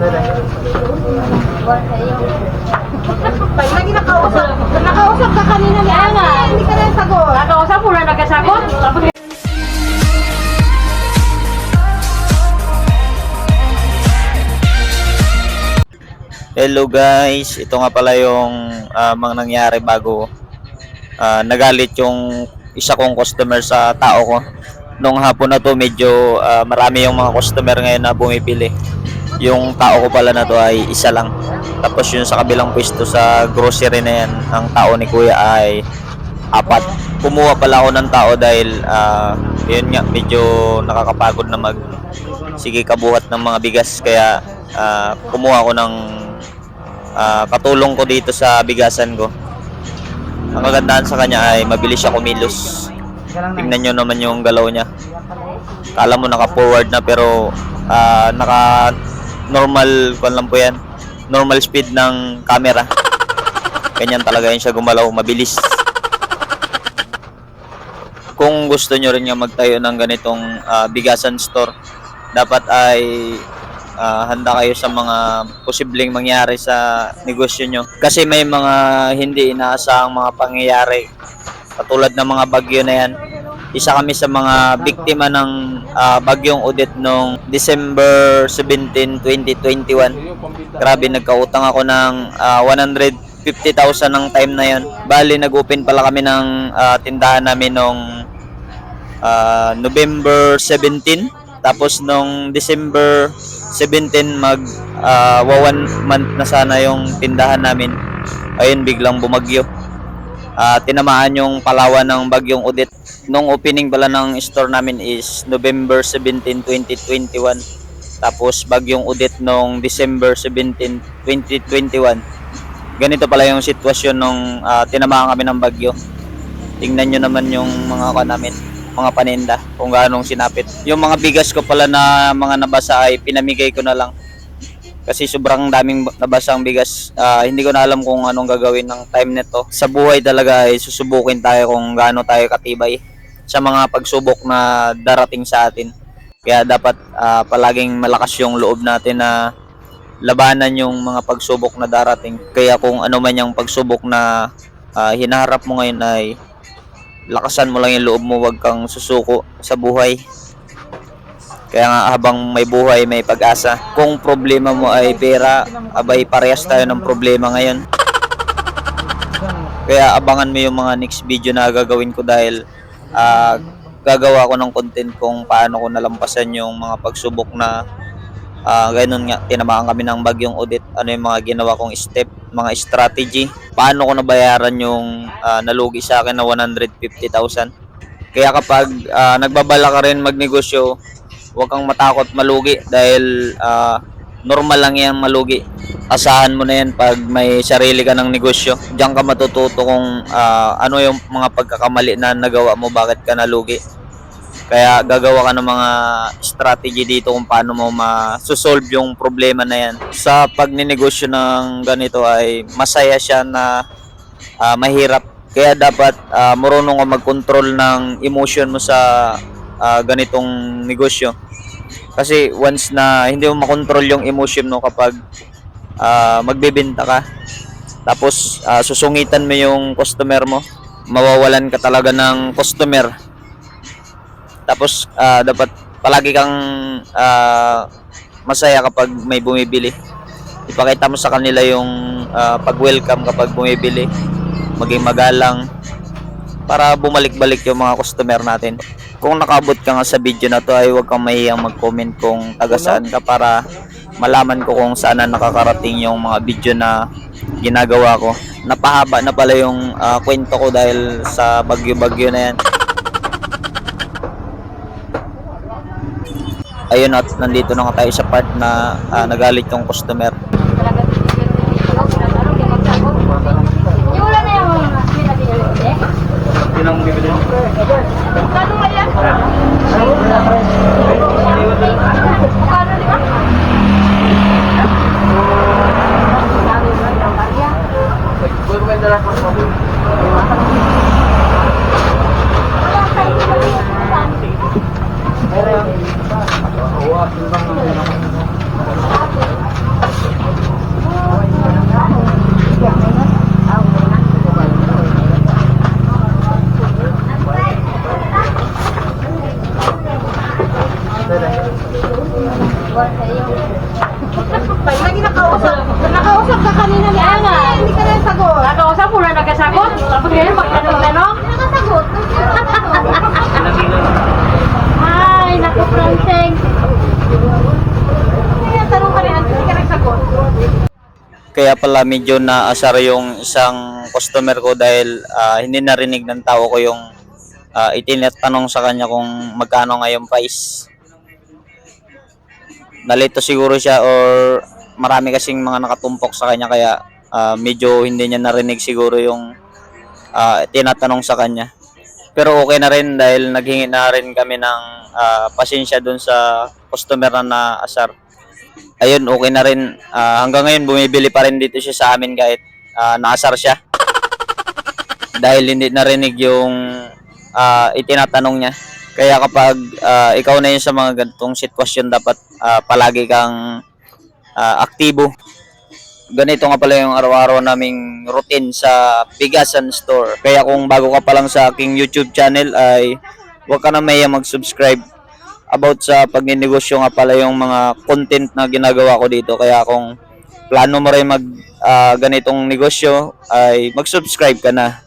Pag lagi nakausap, nakausap ka kanina ni Ana. Hindi ka rin sagot. Nakausap, wala nagkasagot. Hello guys, ito nga pala yung ah, mga nangyari bago ah, nagalit yung isa kong customer sa tao ko. Nung hapon na to medyo ah, marami yung mga customer ngayon na bumibili. Yung tao ko pala na to ay isa lang. Tapos yung sa kabilang pwesto sa grocery na yan, ang tao ni kuya ay apat. Kumuha pala ako ng tao dahil ah, yun nga medyo nakakapagod na mag sige kabuhat ng mga bigas kaya ah, kumuha ako ng ah, katulong ko dito sa bigasan ko. Ang kagandahan sa kanya ay mabilis siya kumilos. Tingnan nyo naman yung galaw niya. Kala mo naka-forward na pero ah, naka normal kung lang po yan. Normal speed ng camera. Ganyan talaga yun siya gumalaw, mabilis. Kung gusto nyo rin nga magtayo ng ganitong ah, bigasan store, dapat ay ah, handa kayo sa mga posibleng mangyari sa negosyo nyo. Kasi may mga hindi inaasahang mga pangyayari. Katulad ng mga bagyo na yan. Isa kami sa mga biktima ng ah, bagyong Odette noong December 17, 2021. Grabe, nagkautang ako ng ah, 150,000 ng time na yon. Bali, nag-open pala kami ng ah, tindahan namin noong ah, November 17. Tapos nung December 17 mag wa one month na sana yung tindahan namin. Ayun biglang bumagyo. Ah, tinamaan yung Palawan ng bagyong Odette. Nung opening pala ng store namin is November 17, 2021. Tapos bagyong Odette nung December 17, 2021. Ganito pala yung sitwasyon nung ah, tinamaan kami ng bagyo. Tingnan nyo naman yung mga ka namin, mga paninda, kung gaano sinapit. Yung mga bigas ko pala na mga nabasa ay pinamigay ko na lang. Kasi sobrang daming nabasang bigas. Ah, hindi ko na alam kung anong gagawin ng time nito. Sa buhay talaga ay susubukin tayo kung gaano tayo katibay sa mga pagsubok na darating sa atin. Kaya dapat ah, palaging malakas yung loob natin na labanan yung mga pagsubok na darating. Kaya kung ano man yung pagsubok na ah, hinaharap mo ngayon ay lakasan mo lang yung loob mo, wag kang susuko sa buhay. Kaya nga habang may buhay, may pag-asa. Kung problema mo ay pera, abay parehas tayo ng problema ngayon. Kaya abangan mo yung mga next video na gagawin ko dahil ah, gagawa ko ng content kung paano ko nalampasan yung mga pagsubok na ah ganun nga, tinamaan kami ng bagyong audit. Ano yung mga ginawa kong step, mga strategy. Paano ko nabayaran yung ah, nalugi sa akin na 150,000. Kaya kapag ah, nagbabala ka rin magnegosyo, huwag kang matakot malugi dahil ah, normal lang yan malugi. Asahan mo na yan pag may sarili ka ng negosyo. Diyan ka matututo kung ah, ano yung mga pagkakamali na nagawa mo, bakit ka nalugi. Kaya gagawa ka ng mga strategy dito kung paano mo ma-solve yung problema na yan. Sa pagninegosyo ng ganito ay masaya siya na ah, mahirap. Kaya dapat ah, marunong ka mag-control ng emotion mo sa ah, ganitong negosyo. Kasi once na hindi mo makontrol yung emotion mo kapag ah, magbebenta ka, tapos ah, susungitan mo yung customer mo, mawawalan ka talaga ng customer. Tapos ah, dapat palagi kang ah, masaya kapag may bumibili. Ipakita mo sa kanila yung ah, pag-welcome kapag bumibili. Maging magalang para bumalik-balik yung mga customer natin. Kung nakabot ka nga sa video na to ay huwag kang mahiyang mag-comment kung taga saan ka para malaman ko kung saan na nakakarating yung mga video na ginagawa ko. Napahaba na pala yung ah, kwento ko dahil sa bagyo-bagyo na yan. Ayun at nandito na nga tayo sa part na ah, nagalit yung customer. timbang ng mga Pag nakausap, nakausap kanina ni Ana. Hindi ka na sagot. Nakausap, wala nagkasagot. Tapos ngayon, pag ano, Kaya pala medyo naasar yung isang customer ko dahil ah, hindi narinig ng tao ko yung uh, itinatanong sa kanya kung magkano nga yung price. Nalito siguro siya or marami kasing mga nakatumpok sa kanya kaya ah, medyo hindi niya narinig siguro yung ah, tinatanong sa kanya. Pero okay na rin dahil naghingi na rin kami ng ah, pasensya dun sa customer na naasar ayun, okay na rin. Ah, hanggang ngayon, bumibili pa rin dito siya sa amin kahit ah, naasar siya. Dahil hindi narinig yung ah, itinatanong niya. Kaya kapag ah, ikaw na yun sa mga ganitong sitwasyon, dapat ah, palagi kang ah, aktibo. Ganito nga pala yung araw-araw naming routine sa Bigasan Store. Kaya kung bago ka pa lang sa aking YouTube channel ay huwag ka na maya mag-subscribe about sa pagninegosyo nga pala yung mga content na ginagawa ko dito. Kaya kung plano mo rin mag ah, ganitong negosyo ay mag-subscribe ka na.